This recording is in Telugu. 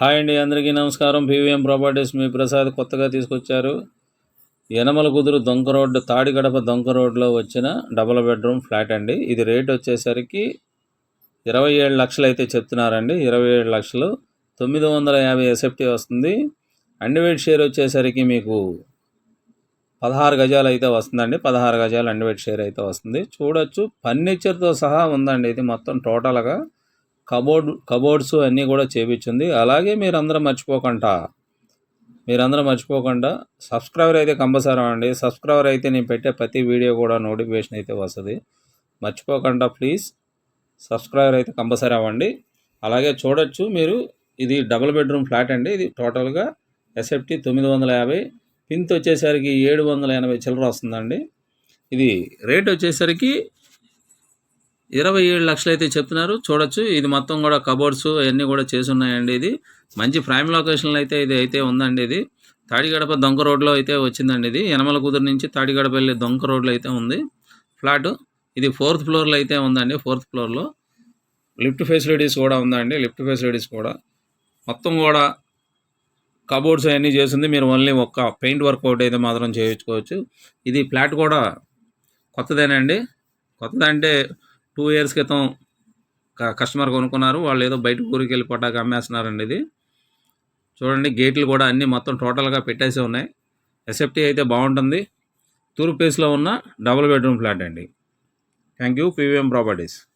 హాయ్ అండి అందరికీ నమస్కారం. పీవీఎం ప్రాపర్టీస్ మీ ప్రసాద్ కొత్తగా తీసుకొచ్చారు. యనమల కుదురు దొంక రోడ్డు తాడిగడప దొంక రోడ్లో వచ్చిన డబుల్ బెడ్రూమ్ ఫ్లాట్ అండి. ఇది రేట్ వచ్చేసరికి ఇరవై ఏడు లక్షలు అయితే చెప్తున్నారండి. ఇరవై ఏడు లక్షలు తొమ్మిది వందల యాభై ఎస్ఎఫ్టీ వస్తుంది. అండివేట్ షేర్ వచ్చేసరికి మీకు పదహారు గజాలు అయితే వస్తుందండి. పదహారు గజాలు అండివేట్ షేర్ అయితే వస్తుంది. చూడొచ్చు ఫర్నిచర్తో సహా ఉందండి. ఇది మొత్తం టోటల్గా కబోర్డ్ కబోర్డ్స్ అన్నీ కూడా చేపించింది. అలాగే మీరందరూ మర్చిపోకుండా మీరందరూ మర్చిపోకుండా సబ్స్క్రైబర్ అయితే కంపల్సరీ అండి సబ్స్క్రైబర్ అయితే నేను పెట్టే ప్రతి వీడియో కూడా నోటిఫికేషన్ అయితే వస్తుంది. మర్చిపోకుండా ప్లీజ్. సబ్స్క్రైబర్ అయితే కంపల్సరీ అవ్వండి. అలాగే చూడొచ్చు మీరు ఇది డబుల్ బెడ్రూమ్ ఫ్లాట్ అండి. ఇది టోటల్గా ఎస్ఎఫ్టీ తొమ్మిది వందల యాభై. పింత్ వచ్చేసరికి ఏడు వందల ఎనభై చిల్లర వస్తుందండి. ఇది రేట్ వచ్చేసరికి ఇరవై ఏడు లక్షలు అయితే చెప్తున్నారు. చూడొచ్చు. ఇది మొత్తం కూడా కబోర్డ్స్ అవన్నీ కూడా చేసి ఉన్నాయండి ఇది. మంచి ప్రైమ్ లొకేషన్లో అయితే ఇది అయితే ఉందండి ఇది. తాడిగడప దొంక రోడ్లో అయితే వచ్చిందండి ఇది. యనమల కుదురు నుంచి తాడిగడప వెళ్ళే దొంక రోడ్లో అయితే ఉంది. ఫ్లాట్ ఇది ఫోర్త్ ఫ్లోర్లో అయితే ఉందండి ఫోర్త్ ఫ్లోర్లో లిఫ్ట్ ఫెసిలిటీస్ కూడా ఉందండి లిఫ్ట్ ఫెసిలిటీస్ కూడా. మొత్తం కూడా కబోర్డ్స్ అవన్నీ చేసింది. మీరు ఓన్లీ ఒక్క పెయింట్ వర్క్ అవుట్ అయితే మాత్రం చేయించుకోవచ్చు. ఇది ఫ్లాట్ కూడా కొత్తదేనండి. కొత్తదంటే టూ ఇయర్స్ క్రితం క- కస్టమర్ కొనుక్కున్నారు. వాళ్ళు ఏదో బయట ఊరికి వెళ్ళి పట్టాక అమ్మేస్తున్నారండి ఇది. చూడండి గేట్లు కూడా అన్నీ మొత్తం టోటల్గా పెట్టేసి ఉన్నాయి. ఎస్ఎఫ్టీ అయితే బాగుంటుంది. తూర్పు ప్లేస్లో ఉన్న డబుల్ బెడ్రూమ్ ఫ్లాట్ అండి. Thank you PVM properties